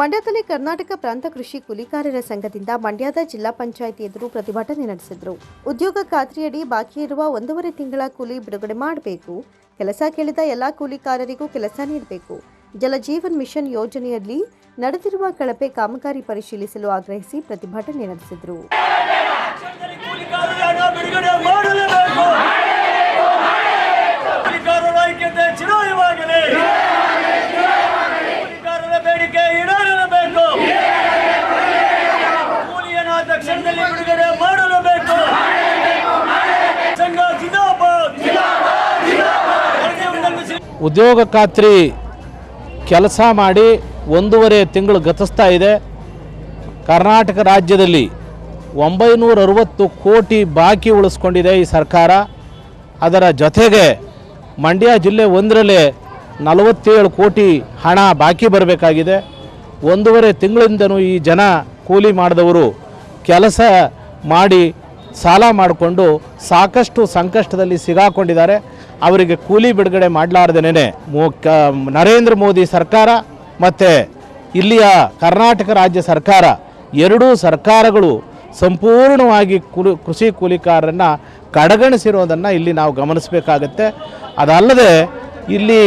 ಮಂಡ್ಯದಲ್ಲಿ ಕರ್ನಾಟಕ ಪ್ರಾಂತ ಕೃಷಿ ಕೂಲಿಕಾರರ ಸಂಘದಿಂದ ಮಂಡ್ಯದ ಜಿಲ್ಲಾ ಪಂಚಾಯಿತಿ ಎದುರು ಪ್ರತಿಭಟನೆ ನಡೆಸಿದರು. ಉದ್ಯೋಗ ಖಾತ್ರಿಯಡಿ ಬಾಕಿ ಇರುವ ಒಂದೂವರೆ ತಿಂಗಳ ಕೂಲಿ ಬಿಡುಗಡೆ ಮಾಡಬೇಕು. ಕೆಲಸ ಕೇಳಿದ ಎಲ್ಲಾ ಕೂಲಿಕಾರರಿಗೂ ಕೆಲಸ ನೀಡಬೇಕು. ಜಲಜೀವನ್ ಮಿಷನ್ ಯೋಜನೆಯಲ್ಲಿ ನಡೆದಿರುವ ಕಳಪೆ ಕಾಮಗಾರಿ ಪರಿಶೀಲಿಸಲು ಆಗ್ರಹಿಸಿ ಪ್ರತಿಭಟನೆ ನಡೆಸಿದರು ಕೂಲಿಕಾರರ ಹಣ ಬಿಡುಗಡೆ ಮಾಡಲೇಬೇಕು ಕೂಲಿಕಾರರ ಐಕ್ಯತೆ ಚಿರಾಯವಾಗಲಿ ಕೂಲಿಕಾರರ ಬೇಡಿಕೆ ಈಡೇರಲೇಬೇಕು ಕೂಲಿಯನ್ನ ತಕ್ಷಣದಲ್ಲಿ ಬಿಡುಗಡೆ ಮಾಡಲೇಬೇಕು ಸಂಘ ಜಿಂದಾಬಾದ್ ಜಲಜೀವನ ಮಿಷನ್ ಉದ್ಯೋಗ ಖಾತ್ರಿ ಕೆಲಸ ಮಾಡಿ ಒಂದೂವರೆ ತಿಂಗಳು ಗತಿಸ್ತಾ ಇದೆ. ಕರ್ನಾಟಕ ರಾಜ್ಯದಲ್ಲಿ ಒಂಬೈನೂರ ಅರವತ್ತು ಕೋಟಿ ಬಾಕಿ ಉಳಿಸ್ಕೊಂಡಿದೆ ಈ ಸರ್ಕಾರ. ಅದರ ಜೊತೆಗೆ ಮಂಡ್ಯ ಜಿಲ್ಲೆ ಒಂದರಲ್ಲೇ ನಲವತ್ತೇಳು ಕೋಟಿ ಹಣ ಬಾಕಿ ಬರಬೇಕಾಗಿದೆ. ಒಂದೂವರೆ ತಿಂಗಳಿಂದನೂ ಈ ಜನ ಕೂಲಿ ಮಾಡಿದವರು ಕೆಲಸ ಮಾಡಿ ಸಾಲ ಮಾಡಿಕೊಂಡು ಸಾಕಷ್ಟು ಸಂಕಷ್ಟದಲ್ಲಿ ಸಿಗಾಕೊಂಡಿದ್ದಾರೆ. ಅವರಿಗೆ ಕೂಲಿ ಬಿಡುಗಡೆ ಮಾಡಲಾರ್ದೇನೆ ನರೇಂದ್ರ ಮೋದಿ ಸರ್ಕಾರ ಮತ್ತು ಇಲ್ಲಿಯ ಕರ್ನಾಟಕ ರಾಜ್ಯ ಸರ್ಕಾರ ಎರಡೂ ಸರ್ಕಾರಗಳು ಸಂಪೂರ್ಣವಾಗಿ ಕೃಷಿ ಕೂಲಿಕಾರರನ್ನು ಕಡೆಗಣಿಸಿರೋದನ್ನು ಇಲ್ಲಿ ನಾವು ಗಮನಿಸಬೇಕಾಗತ್ತೆ. ಅದಲ್ಲದೆ ಇಲ್ಲಿ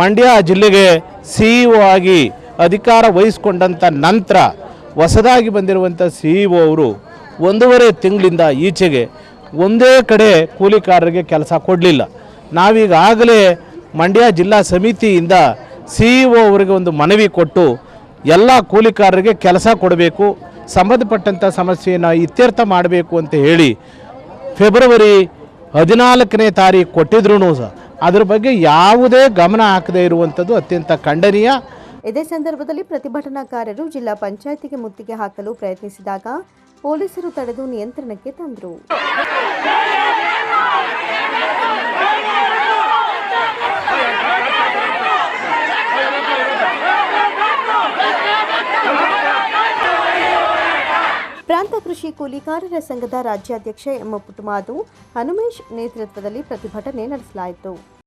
ಮಂಡ್ಯ ಜಿಲ್ಲೆಗೆ ಸಿ ಆಗಿ ಅಧಿಕಾರ ವಹಿಸಿಕೊಂಡಂಥ ನಂತರ ಹೊಸದಾಗಿ ಬಂದಿರುವಂಥ ಸಿ ಅವರು ಒಂದೂವರೆ ತಿಂಗಳಿಂದ ಈಚೆಗೆ ಒಂದೇ ಕಡೆ ಕೂಲಿಕಾರರಿಗೆ ಕೆಲಸ ಕೊಡಲಿಲ್ಲ. ನಾವೀಗಾಗಲೇ ಮಂಡ್ಯ ಜಿಲ್ಲಾ ಸಮಿತಿಯಿಂದ ಸಿ ಇ ಅವರಿಗೆ ಒಂದು ಮನವಿ ಕೊಟ್ಟು ಎಲ್ಲ ಕೂಲಿಕಾರರಿಗೆ ಕೆಲಸ ಕೊಡಬೇಕು, ಸಂಬಂಧಪಟ್ಟಂಥ ಸಮಸ್ಯೆಯನ್ನು ಇತ್ಯರ್ಥ ಮಾಡಬೇಕು ಅಂತ ಹೇಳಿ ಫೆಬ್ರವರಿ ಹದಿನಾಲ್ಕನೇ ತಾರೀಕು ಕೊಟ್ಟಿದ್ರು ಸಹ. ಅದ್ರ ಬಗ್ಗೆ ಯಾವುದೇ ಗಮನ ಹಾಕದೇ ಇರುವಂಥದ್ದು ಅತ್ಯಂತ ಖಂಡನೀಯ. ಇದೇ ಸಂದರ್ಭದಲ್ಲಿ ಪ್ರತಿಭಟನಾಕಾರರು ಜಿಲ್ಲಾ ಪಂಚಾಯತಿಗೆ ಮುತ್ತಿಗೆ ಹಾಕಲು ಪ್ರಯತ್ನಿಸಿದಾಗ ಪೊಲೀಸರು ತಡೆದು ನಿಯಂತ್ರಣಕ್ಕೆ ತಂದರು. ಪ್ರಾಂತ ಕೃಷಿ ಕೂಲಿಕಾರರ ಸಂಘದ ರಾಜ್ಯಾಧ್ಯಕ್ಷ ಎಂ ಪುಟುಮಾದು ಹನುಮೇಶ್ ನೇತೃತ್ವದಲ್ಲಿ ಪ್ರತಿಭಟನೆ ನಡೆಸಲಾಯಿತು.